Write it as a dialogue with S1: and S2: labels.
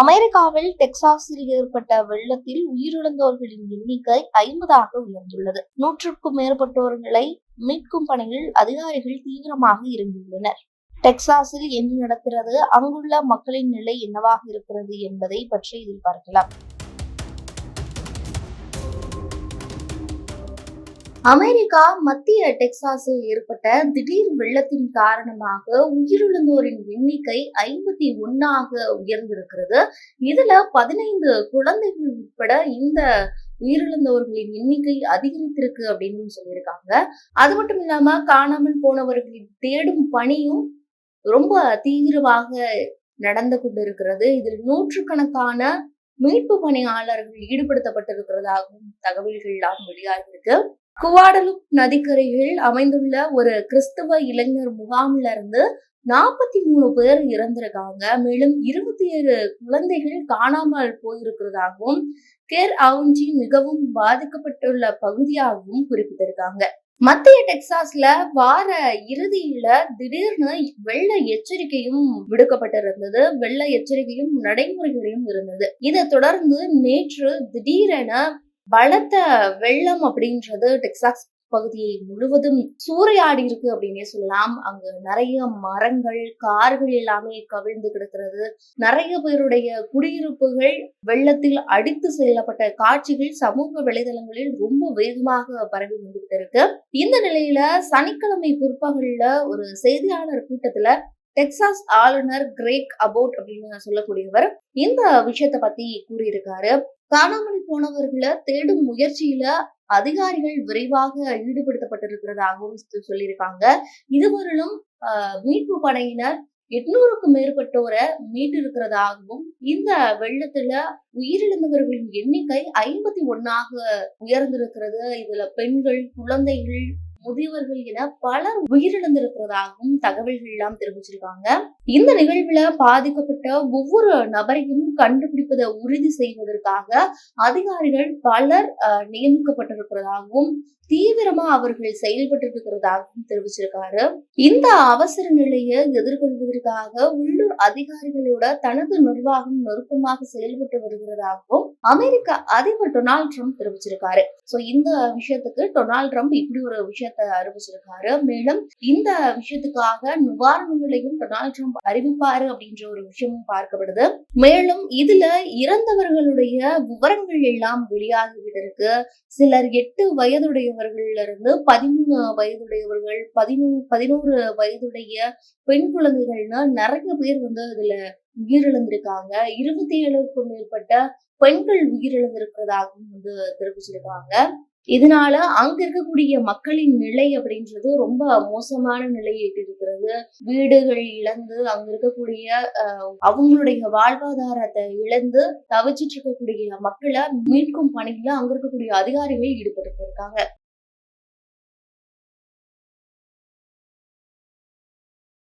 S1: அமெரிக்காவில் டெக்சாஸில் ஏற்பட்ட வெள்ளத்தில் உயிரிழந்தோர்களின் எண்ணிக்கை ஐம்பதாக உயர்ந்துள்ளது. நூற்றுக்கும் மேற்பட்டோர்களை மீட்கும் பணியில் அதிகாரிகள் தீவிரமாக இறங்கியுள்ளனர். டெக்சாஸில் என்ன நடக்கிறது? அங்குள்ள மக்களின் நிலை என்னவாக இருக்கிறது என்பதை பற்றி இதில் பார்க்கலாம். அமெரிக்கா மத்திய டெக்சாஸில் ஏற்பட்ட திடீர் வெள்ளத்தின் காரணமாக உயிரிழந்தோரின் எண்ணிக்கை ஐம்பத்தி ஒன்னாக உயர்ந்திருக்கிறது. இதுல பதினைந்து குழந்தைகள் உட்பட இந்த உயிரிழந்தவர்களின் எண்ணிக்கை அதிகரித்திருக்கு அப்படின்னு சொல்லியிருக்காங்க. அது மட்டும் இல்லாம காணாமல் போனவர்களின் தேடும் பணியும் ரொம்ப தீவிரமாக நடந்து கொண்டிருக்கிறது. இதில் நூற்றுக்கணக்கான மீட்பு பணியாளர்கள் ஈடுபடுத்தப்பட்டிருக்கிறதாகவும் தகவல்கள் எல்லாம் வெளியாகிருக்கு குவாடலுப் நதிக்கரையில் அமைந்துள்ள ஒரு கிறிஸ்தவ இளைஞர் முகாம்ல இருந்து நாற்பத்தி மூணு பேர் இறந்திருக்காங்க. மேலும் இருபத்தி ஏழு குழந்தைகள் காணாமல் போயிருக்கிறதாகவும் கேர் அவுஞ்சி மிகவும் பாதிக்கப்பட்டுள்ள பகுதியாகவும் குறிப்பிட்டிருக்காங்க. மத்திய டெக்சாஸ்ல வார இறுதியில திடீர்னு வெள்ள எச்சரிக்கையும் விடுக்கப்பட்டிருந்தது. வெள்ள எச்சரிக்கையும் நடைமுறைகளையும் இருந்தது. இதை தொடர்ந்து நேற்று திடீரென பலத்த வெள்ளம் அப்படின்றது டெக்சாஸ் பகுதியை முழுவதும் சூறையாடி இருக்கு அப்படின்னே சொல்லலாம். அங்கு நிறைய மரங்கள் கார்கள் எல்லாமே கவிழ்ந்து கிடக்கிறது. நிறைய பேருடைய குடியிருப்புகள் வெள்ளத்தில் அடித்து செல்லப்பட்ட காட்சிகள் சமூக வலைதளங்களில் ரொம்ப வேகமாக பரவி வந்துகிட்டு இருக்கு. இந்த நிலையில சனிக்கிழமை பிற்பகல்ல ஒரு செய்தியாளர் கூட்டத்துல டெக்சாஸ் ஆளுநர் கிரேக் அபோட் அப்படின்னு சொல்லக்கூடியவர் இந்த விஷயத்த பத்தி கூறியிருக்காரு. காணாமல் போனவர்களை தேடும் முயற்சியில அதிகாரிகள் விரைவாக ஈடுபடுத்தப்பட்டிருக்கிறதாகவும் சொல்லியிருக்காங்க. இதுவரையிலும் மீட்பு படையினர் எட்நூறுக்கும் மேற்பட்டோரை மீட்டிருக்கிறதாகவும் இந்த வெள்ளத்துல உயிரிழந்தவர்களின் எண்ணிக்கை ஐம்பத்தி ஒன்னாக உயர்ந்திருக்கிறது. இதுல பெண்கள் குழந்தைகள் முதியவர்கள் என பலர் உயிரிழந்திருக்கிறதாகவும் தகவல்கள் எல்லாம் தெரிவிச்சிருக்காங்க. இந்த நிகழ்வுல பாதிக்கப்பட்ட ஒவ்வொரு நபரையும் கண்டுபிடிப்பதை உறுதி செய்வதற்காக அதிகாரிகள் பலர் நியமிக்கப்பட்டிருக்கிறதாகவும் தீவிரமா அவர்கள் செயல்பட்டு இருக்கிறதாகவும் தெரிவிச்சிருக்காரு. இந்த அவசர நிலையை எதிர்கொள்வதற்காக உள்ளூர் அதிகாரிகளோட தனது நிர்வாகம் நெருக்கமாக செயல்பட்டு வருகிறதாகவும் அமெரிக்க அதிபர் டொனால்ட் ட்ரம்ப் தெரிவிச்சிருக்காரு. சோ இந்த விஷயத்துக்கு டொனால்ட் ட்ரம்ப் இப்படி ஒரு விஷயத்தை அறிவிச்சிருக்காரு. மேலும் இந்த விஷயத்துக்காக நிவாரணங்களையும் டொனால்ட் ட்ரம்ப் அறிவிப்பாரு அப்படின்ற ஒரு விஷயமும் பார்க்கப்படுது. மேலும் இதுல இறந்தவர்களுடைய விவரங்கள் எல்லாம் வெளியாகிவிட்டு இருக்கு சிலர் எட்டு வயதுடையவர்கள்ல இருந்து பதிமூணு வயதுடையவர்கள் பதினூ பதினோரு வயதுடைய பெண் குழந்தைகள்னு நிறைய பேர் வந்து அதுல உயிரிழந்திருக்காங்க. இருபத்தி ஏழுக்கும் மேற்பட்ட பெண்கள் உயிரிழந்திருக்கிறதாகவும் வந்து தெரிவிச்சிருக்காங்க. இதனால அங்க இருக்கக்கூடிய மக்களின் நிலை அப்படின்றது ரொம்ப மோசமான நிலையை இருக்கிறது வீடுகள் இழந்து அங்க இருக்கக்கூடிய அவங்களுடைய வாழ்வாதாரத்தை இழந்து தவிச்சிட்டு இருக்கக்கூடிய மக்களை மீட்கும் பணியில அங்க இருக்கக்கூடிய அதிகாரிகள் ஈடுபட்டு இருக்காங்க.